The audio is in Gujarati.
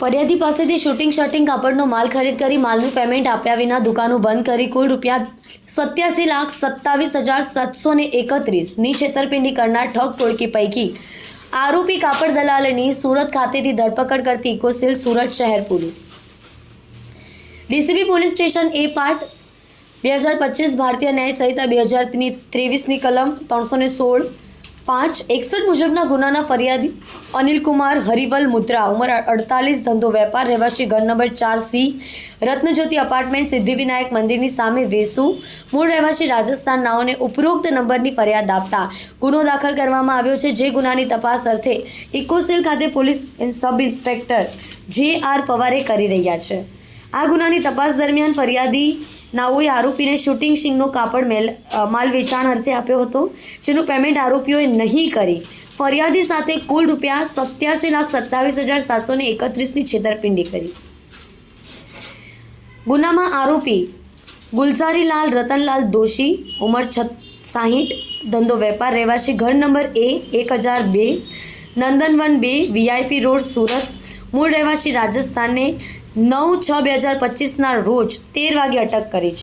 ફરિયાદી પાસેથી શૂટિંગ શર્ટિંગ કાપડનો માલ ખરીદ કરી માલનું પેમેન્ટ આપ્યા વિના દુકાનો બંધ કરી કુલ રૂપિયા સત્યાસી લાખ સત્તાવીસ હજાર સાતસો ને એકત્રીસની છેતરપિંડી કરનાર ઠગ ટોળકી પૈકી આરોપી કાપડ દલાલની સુરત ખાતેથી ધરપકડ કરતી ઇકોસિલ સુરત શહેર police. DCB police station A part બે હજાર પચીસ ભારતીય ન્યાય સંહિતા બે હજાર ત્રેવીસની કલમ ત્રણસો ને સોળ, પાંચ એકસઠ મુજબના ગુનાના ફરિયાદી અનિલકુમાર, હરિવલ મુદ્રા, ઉંમર અડતાલીસ, ધંધો વેપાર, રહેવાસી ઘર નંબર ચાર સી, રત્નજ્યોતિ અપાર્ટમેન્ટ સિદ્ધિવિનાયક મંદિરની સામે વેસુ, મૂળ રહેવાસી રાજસ્થાન નાઓને ઉપરોક્ત નંબરની ફરિયાદ આપતા ગુનો દાખલ કરવામાં આવ્યો છે. જે ગુનાની તપાસ અર્થે ઇકોસેલ ખાતે police sub inspector J R પવારે કરી રહ્યા છે. આ ગુનાની તપાસ દરમિયાન ફરિયાદી નાઓએ આરોપીને શૂટિંગ સિંગનો કાપડ મેલ માલ વેચાણ અર્થે આપ્યો હતો, જેનું પેમેન્ટ આરોપીઓએ નહીં કરી. ફરિયાદી સાથે કુલ રૂપિયા સત્યાસી લાખ સત્તાવીસ હજાર સાતસો ને એકત્રીસની છેતરપિંડી કરી. ગુનામાં આરોપી ગુલઝારીલાલ રતનલાલ દોશી, ઉંમર છ, સાહીઠ, ધંધો વેપાર, રહેવાસી ઘર નંબર એ, એક હજાર બે, નંદનવન બે વીઆઈપી રોડ, સુરત, મૂળ રહેવાસી રાજસ્થાનને નવ છ બે હજાર પચીસના રોજ તેર વાગે અટક કરી છે.